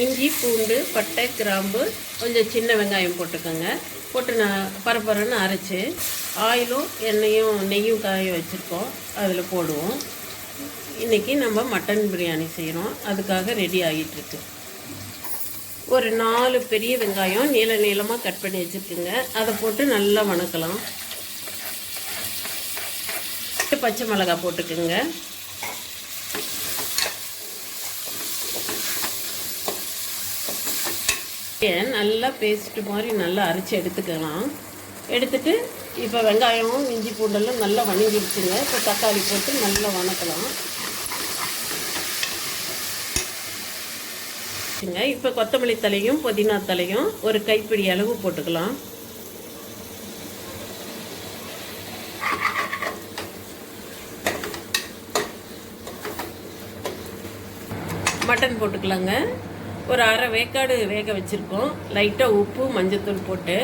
இஞ்சி பூண்டு பட்டை கிராம்பு கொஞ்சம் சின்ன வெங்காயம் போட்டுக்கோங்க. போட்டு நான் பரப்பரன்னு அரைச்சி ஆயிலும் எண்ணெயும் நெய்யும் காய வச்சுருக்கோம். அதில் போடுவோம். இன்றைக்கி நம்ம மட்டன் பிரியாணி செய்கிறோம் அதுக்காக ரெடி ஆகிட்டுருக்கு ஒரு நாலு பெரிய வெங்காயம் நீள நீளமாக கட் பண்ணி வச்சுருக்குங்க. அதை போட்டு நல்லா வணக்கலாம். பச்சை மிளகா போட்டுக்குங்க. நல்லா பேஸ்ட்டு மாதிரி நல்லா அரைச்சி எடுத்துக்கலாம். எடுத்துட்டு இப்போ வெங்காயமும் இஞ்சி பூண்டெல்லாம் நல்லா வணங்கிடுச்சுங்க. இப்போ தக்காளி போட்டு நல்லா வணக்கலாம். இப்போ கொத்தமல்லி தலையும் புதினா தலையும் ஒரு கைப்பிடி அளவு போட்டுக்கலாம். மட்டன் போட்டுக்கலாங்க. ஒரு அரை வேக்காடு வேக வச்சுருக்கோம். லைட்டாக உப்பு மஞ்சத்தூள் போட்டு.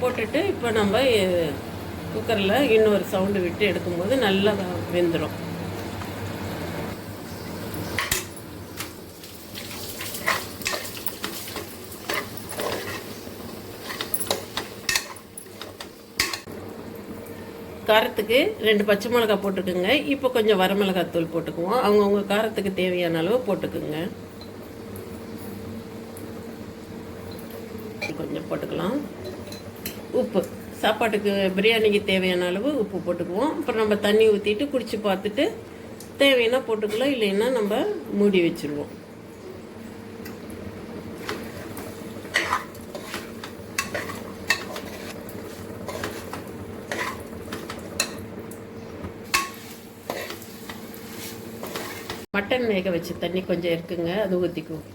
போட்டுட்டு இப்போ நம்ம குக்கரில் இன்னொரு சவுண்டு விட்டு எடுக்கும்போது நல்லா வெந்துடும் காரத்துக்கு ரெண்டு பச்சை மிளகா போட்டுக்கோங்க. இப்போ கொஞ்சம் வரமிளகாய் தூள் போட்டுக்குவோம். அவங்கவுங்க காரத்துக்கு தேவையான அளவு போட்டுக்குங்க. கொஞ்சம் போட்டுக்கலாம். உப்பு. சாப்பாட்டுக்கு பிரியாணிக்கு தேவையான அளவு உப்பு போட்டுக்குவோம். அப்புறம் நம்ம தண்ணி ஊற்றிட்டு குடிச்சு பார்த்துட்டு தேவைன்னா போட்டுக்கலாம் இல்லைன்னா நம்ம மூடி வச்சுருவோம். மட்டன் வேக வச்சு தண்ணி கொஞ்சம் இருக்குங்க அது ஊற்றிக்குவோம்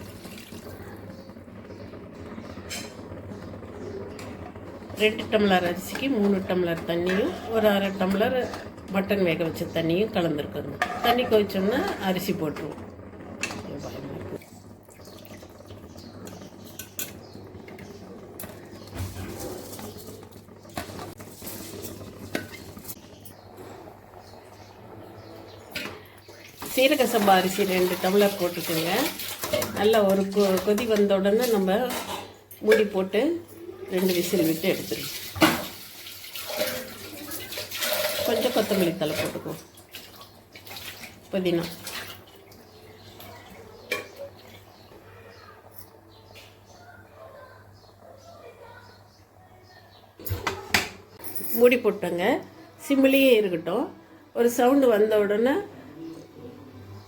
ரெண்டு டம்ளர் அரிசிக்கு மூணு டம்ளர் தண்ணியும் ஒரு அரை டம்ளர் மட்டன் வேக வச்ச தண்ணியும் கலந்துருக்குங்க தண்ணி கொதிச்சோம்னா அரிசி போட்டுருவோம். சீரக சம்பா அரிசி ரெண்டு டம்ளர் போட்டுக்கோங்க. நல்லா ஒரு கொ கொதி வந்த உடனே நம்ம மூடி போட்டு ரெண்டு விசில் விட்டு எடுத்துருவோம் கொஞ்சம் கொத்தமல்லி தலை போட்டுக்குவோம் புதினா. மூடி போட்டோங்க சிம்மிலேயே இருக்கட்டும். ஒரு சவுண்டு வந்த உடனே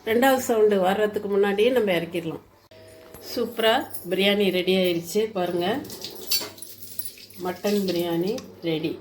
ரெண்டாவது சவுண்டு வர்றதுக்கு முன்னாடியே நம்ம இறக்கிடலாம். சூப்பராக பிரியாணி ரெடி ஆயிடுச்சு பாருங்கள் மட்டன் பிரியாணி ரெடி